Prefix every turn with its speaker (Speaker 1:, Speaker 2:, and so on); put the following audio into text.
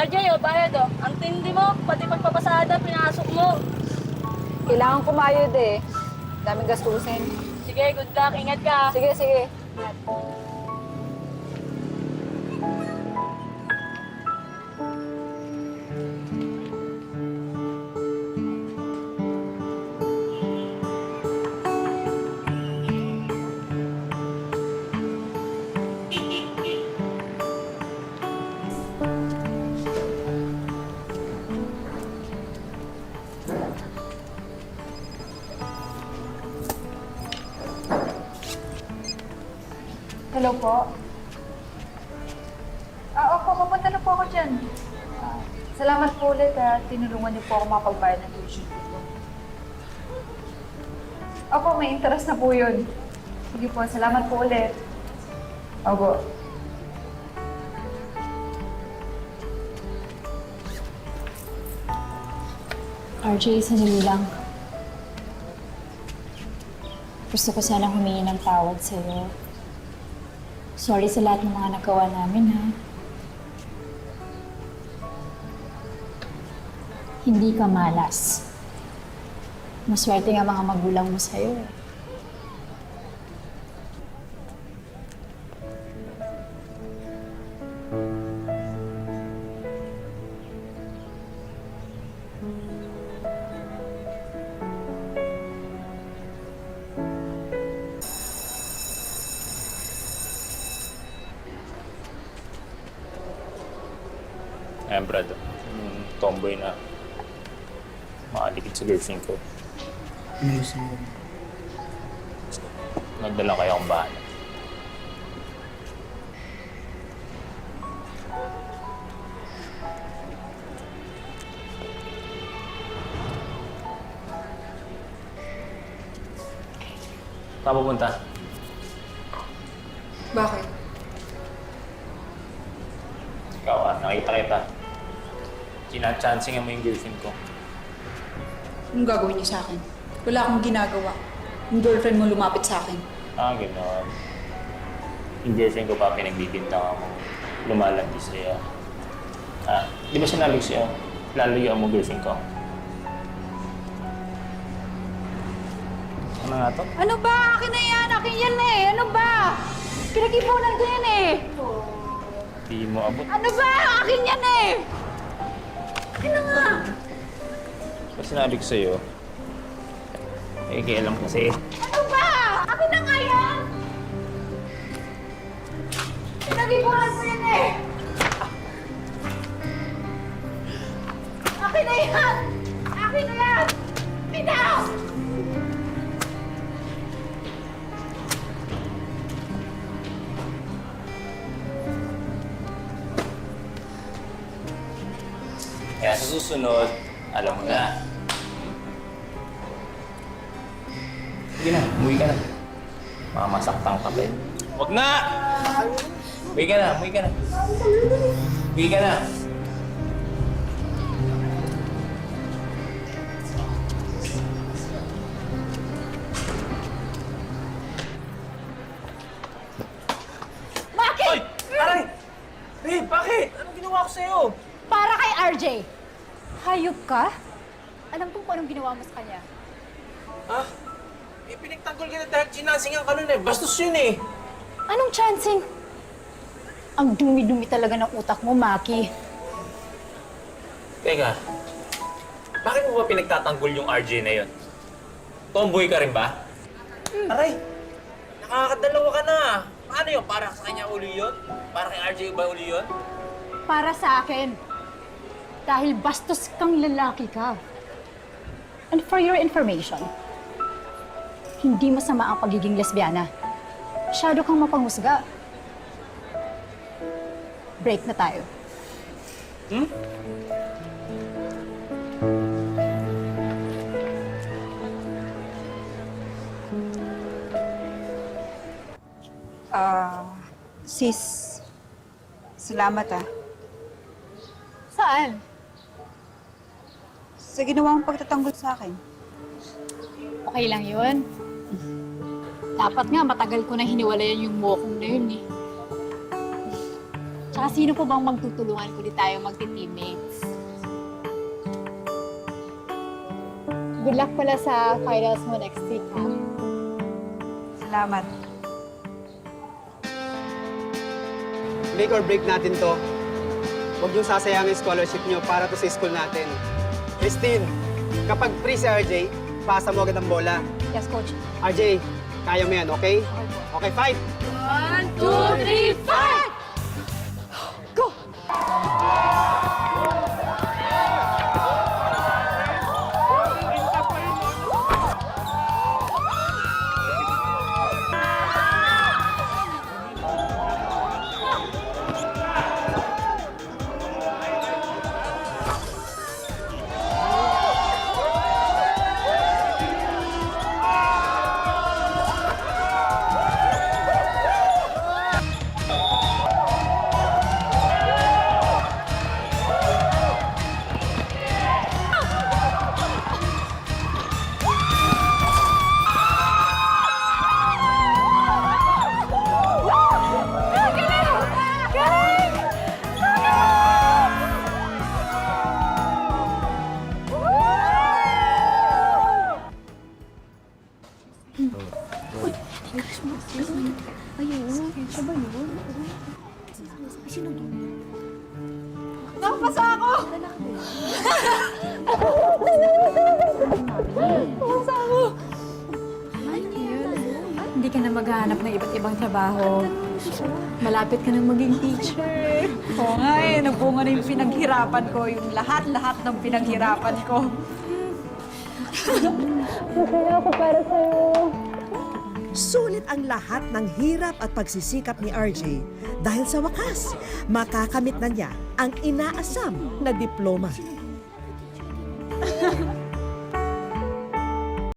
Speaker 1: RJ, o bayad o. Ang tindi mo, pati pagpapasada, pinasok mo.
Speaker 2: Kailangan kumayod eh. Daming gastusin.
Speaker 1: Sige, good luck. Ingat ka.
Speaker 2: Sige, sige. Hello po. Ah, opo, papunta na po ako dyan. Ah, salamat po ulit at tinulungan niyo po ako makapagbayad ng tuition ko po. Opo, may interest na po yun. Sige po, salamat po ulit. Opo.
Speaker 3: RJ, sandali lang. Gusto ko sanang humingi ng tawad sa'yo. Sorry sa lahat ng mga nagawa namin, ha? Hindi ka malas. Maswerte nga mga magulang mo sa'yo. eh.
Speaker 4: Ayan, Brad. Yung tomboy na makalikid sa girlfriend ko. Nagdala kayo akong bahala. Saan pupunta?
Speaker 2: Bakit?
Speaker 4: Ikaw ah, nakita kita. Chinachancing mo yung girlfriend ko.
Speaker 5: Anong gagawin niyo sa akin? Wala akong ginagawa. Yung girlfriend mo lumapit sa akin.
Speaker 4: Ah, gano'n. Yung girlfriend ko ba pinagbibintangan mo? Lumalandi sa'yo. Ah, di ba sinabi ko sa'yo? Lalayuan mo girlfriend ko. Ano nga to?
Speaker 2: Ano ba? Akin na yan! Akin yan eh! Ano ba? Pinag-ipunan ko yan eh!
Speaker 4: Di mo abot.
Speaker 2: Ano ba? Akin yan eh! Akin na nga!
Speaker 4: Ba't sinabi ko sa'yo? Eh, kaya alam kasi.
Speaker 2: Ano ba? Akin na nga yan! Pinag-ipunan ko yan eh! Akin na yan! Akin na yan! Akin
Speaker 4: Kaya sa susunod, alam mo na. Sige na, umuwi ka na. Mamasaktang ka pa eh. Huwag na! Umuwi ka na, umuwi ka na. Umuwi ka na.
Speaker 2: Bakit?
Speaker 6: Aray! Babe, bakit? Anong ginawa ko sa'yo?
Speaker 2: Para kay RJ. Hayop ka? Alam ko kung anong ginawa mo sa kanya.
Speaker 6: Ha? Eh, pinagtanggol kita dahil ginansingan ka nun eh. Bastos yun eh.
Speaker 3: Anong chancing? Ang dumi-dumi talaga ng utak mo, Maki.
Speaker 6: Teka, bakit mo ba pinagtatanggol yung RJ na yun? Tomboy ka rin ba? Aray! Nakakadalawa ka na. Paano yun? Para sa kanya uli yun? Para kay RJ ba uli yun?
Speaker 3: Para sa akin. Dahil bastos kang lalaki ka. And for your information, hindi masama ang pagiging lesbiana. Masyado kang mapanghusga. Break na tayo.
Speaker 5: Ah, sis. Salamat ah.
Speaker 3: Saan?
Speaker 5: Sa ginawa mong pagtatanggol sa akin.
Speaker 3: Okay lang yun. Dapat nga matagal ko na hiniwalayan yung mokong na yun eh. Tsaka sino po bang magtutulungan kung di tayo magti-teammates? Good luck pala sa finals mo next week, ha?
Speaker 2: Salamat.
Speaker 7: make or break natin to. Huwag niyong sasayangin scholarship niyo para to sa school natin. Christine, kapag free si RJ, pasa mo agad ang bola.
Speaker 3: Yes, coach.
Speaker 7: RJ, kaya mo yan, okay? Okay, fight!
Speaker 1: Two, three, fight!
Speaker 3: Hindi ka na maghahanap ng iba't ibang trabaho. Malapit ka na maging teacher.
Speaker 2: Oo nga eh, nabunga na yung pinaghirapan ko, yung lahat-lahat ng pinaghirapan ko.
Speaker 8: Sulit ang lahat ng hirap at pagsisikap ni RJ dahil sa wakas, makakamit na niya ang inaasam na diploma.